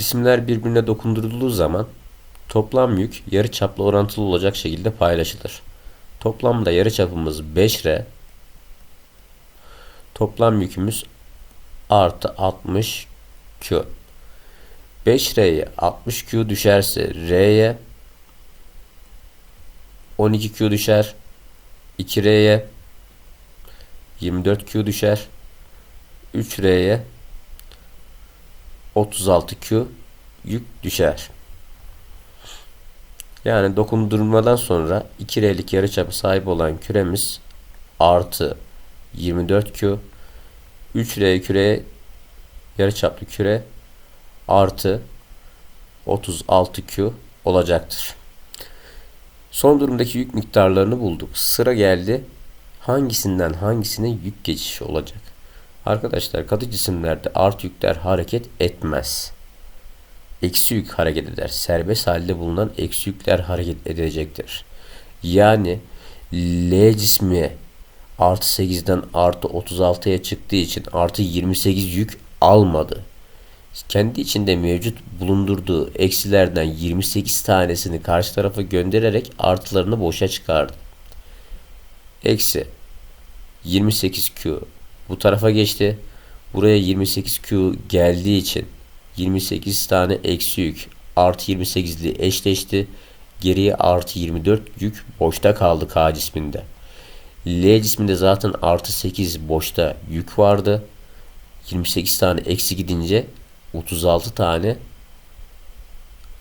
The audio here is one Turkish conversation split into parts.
Cisimler birbirine dokundurulduğu zaman toplam yük yarıçapla orantılı olacak şekilde paylaşılır. Toplamda yarıçapımız 5R. Toplam yükümüz artı 60 Q. 5R'ye 60 Q düşerse R'ye 12 Q düşer. 2R'ye 24 Q düşer. 3R'ye 36 Q yük düşer. Yani dokundurmadan sonra 2R'lik yarıçapı sahip olan küremiz artı 24 Q 3R küre yarıçaplı küre artı 36 Q olacaktır. Son durumdaki yük miktarlarını bulduk. Sıra geldi. Hangisinden hangisine yük geçişi olacak? Arkadaşlar katı cisimlerde art yükler hareket etmez. Eksi yük hareket eder. Serbest halde bulunan eksi yükler hareket edecektir. Yani L cismi artı 8'den artı 36'ya çıktığı için artı 28 yük almadı. Kendi içinde mevcut bulundurduğu eksilerden 28 tanesini karşı tarafa göndererek artılarını boşa çıkardı. Eksi 28Q bu tarafa geçti. Buraya 28Q geldiği için 28 tane eksi yük artı 28'li eşleşti. Geriye artı 24 yük boşta kaldı K cisminde. L cisminde zaten artı 8 boşta yük vardı. 28 tane eksi gidince 36 tane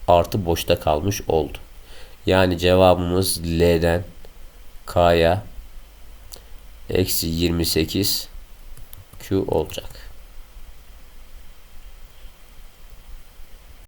artı boşta kalmış oldu. Yani cevabımız L'den K'ya eksi 28 Olacak.